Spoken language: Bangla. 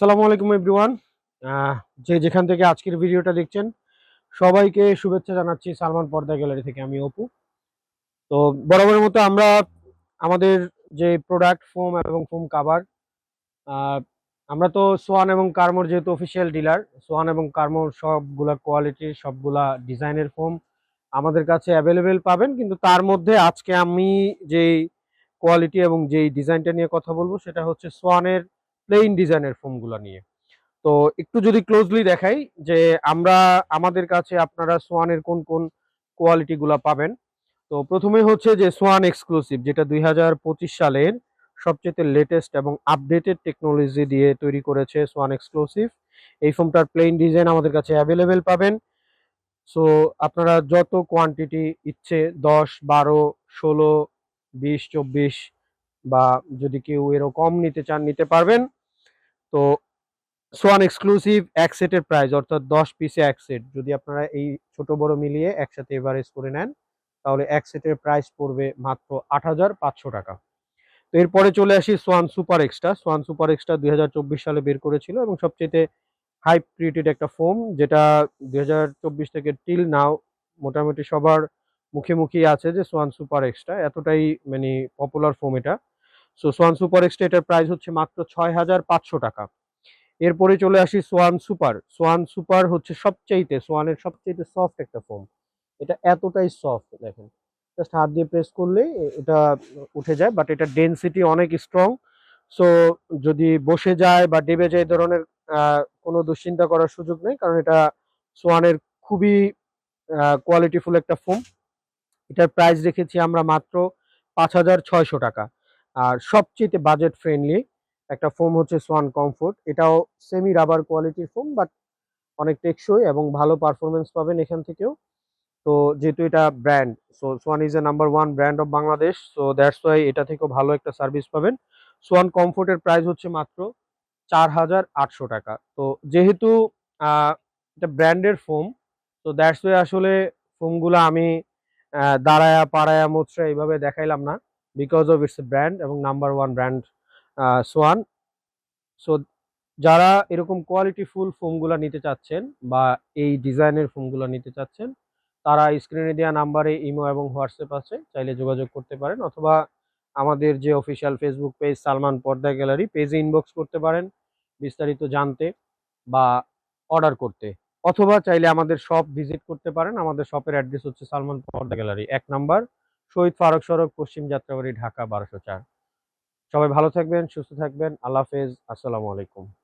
আসসালামু আলাইকুম এভরিওয়ান। যে যেখান থেকে আজকের ভিডিওটা দেখছেন, সবাইকে শুভেচ্ছা জানাচ্ছি সালমান পর্দা গ্যালারি থেকে, আমি অপু। তো বরাবরের মতো আমরা আমাদের যে প্রোডাক্ট ফোম এবং ফোম কাভার আমরা তো সোয়ান এবং কার্মোর যেহেতু অফিসিয়াল ডিলার সোয়ান এবং কার্মোর সবগুলা কোয়ালিটির সবগুলা ডিজাইনের ফোম আমাদের কাছে অ্যাভেলেবেল পাবেন, কিন্তু তার মধ্যে আজকে আমি যেই কোয়ালিটি এবং যেই ডিজাইনটা নিয়ে কথা বলব, সেটা হচ্ছে সোয়ানের প্লেইন ডিজাইনের ফোমগুলো নিয়ে। তো একটু যদি ক্লোজলি দেখাই যে আমরা, আমাদের কাছে আপনারা সোয়ানের কোন কোন কোয়ালিটিগুলো পাবেন। তো প্রথমে হচ্ছে যে সোয়ান এক্সক্লুসিভ যেটা দুই হাজার পঁচিশ সালের সবচেয়ে লেটেস্ট এবং আপডেটেড টেকনোলজি দিয়ে তৈরি করেছে সোয়ান এক্সক্লুসিভ এই ফোমটার প্লেন ডিজাইন আমাদের কাছে অ্যাভেলেবেল পাবেন। সো আপনারা যত কোয়ান্টিটি ইচ্ছে, দশ, বারো, ষোলো, বিশ, চব্বিশ বা যদি কেউ এরও কম নিতে চান, নিতে পারবেন। তো সোয়ান এক্সক্লুসিভ এক সেটের প্রাইস অর্থাৎ দশ পিসে এক সেট যদি আপনারা এই ছোট বড় মিলিয়ে একসাথে এভারেজ করে নেন, তাহলে এক সেটের প্রাইস পড়বে মাত্র আট হাজার পাঁচশো টাকা। তো এরপরে চলে আসি Swan super extra Swan super extra দুই হাজার চব্বিশ সালে বের করেছিল এবং সবচেয়ে হাইপ ক্রিয়েটেড একটা ফোম যেটা দুই হাজার চব্বিশ থেকে টিল নাও মোটামুটি সবার মুখে মুখেই আছে যে সোয়ান সুপার এক্সট্রা এতটাই মানে পপুলার ফোম এটা। সো সোয়ান সুপার এক্সট্রা এটার প্রাইস হচ্ছে মাত্র ছয় হাজার পাঁচশো টাকা। এরপরে চলে আসি সোয়ান সুপার সোয়ান সুপার হচ্ছে সবচাইতে সোয়ানের সবচাইতে সফট একটা ফোম এটা এতটাই সফট দেখেন। জাস্ট হাত দিয়ে প্রেস করলে এটা উঠে যায় বাট এটা ডেন্সিটি অনেক স্ট্রং সো যদি বসে যায় বা ডেবে যায় ধরনের কোনো দুশ্চিন্তা করার সুযোগ নেই, কারণ এটা সোয়ানের খুবই কোয়ালিটিফুল একটা ফোম এটার প্রাইস রেখেছি আমরা মাত্র পাঁচ হাজার ছয়শো টাকা। আর সবচেয়ে বাজেট ফ্রেন্ডলি একটা ফোম হচ্ছে সোয়ান কমফোর্ট এটাও সেমি রাবার কোয়ালিটির ফোম বাট অনেক টেকসই এবং ভালো পারফরমেন্স পাবেন এখান থেকেও। তো যেহেতু এটা brand so Swan is a number one brand of Bangladesh so that's why এটা থেকেও ভালো একটা সার্ভিস পাবেন। সোয়ান কমফোর্টের প্রাইস হচ্ছে মাত্র চার হাজার আটশো টাকা। তো যেহেতু এটা ব্র্যান্ডের ফোম তো দ্যাটস ওয়াই আসলে ফোমগুলো আমি দাঁড়ায়া, পাড়ায়া মোচড়া এইভাবে দেখাইলাম না। বিকজ অফ ইটস ব্র্যান্ড এবং number one brand Swan so যারা এরকম কোয়ালিটি ফুল ফোমগুলো নিতে চাচ্ছেন বা এই ডিজাইনের ফোমগুলো নিতে চাচ্ছেন, তারা স্ক্রিনে দেওয়া নাম্বারে ইমো এবং হোয়াটসঅ্যাপ আছে, চাইলে যোগাযোগ করতে পারেন অথবা আমাদের যে অফিসিয়াল ফেসবুক পেজ সালমান পর্দা গ্যালারি পেজে ইনবক্স করতে পারেন, বিস্তারিত জানতে বা অর্ডার করতে। অথবা চাইলে আমাদের শপ ভিজিট করতে পারেন, আমাদের শপের অ্যাড্রেস হচ্ছে সালমান পর্দা গ্যালারি এক নাম্বার শহীদ ফারুক সড়ক পশ্চিম যাত্রাবাড়ি, ঢাকা, বারোশো চার। সবাই ভালো থাকবেন, সুস্থ থাকবেন। আল্লাহ হাফেজ। আসসালামু আলাইকুম।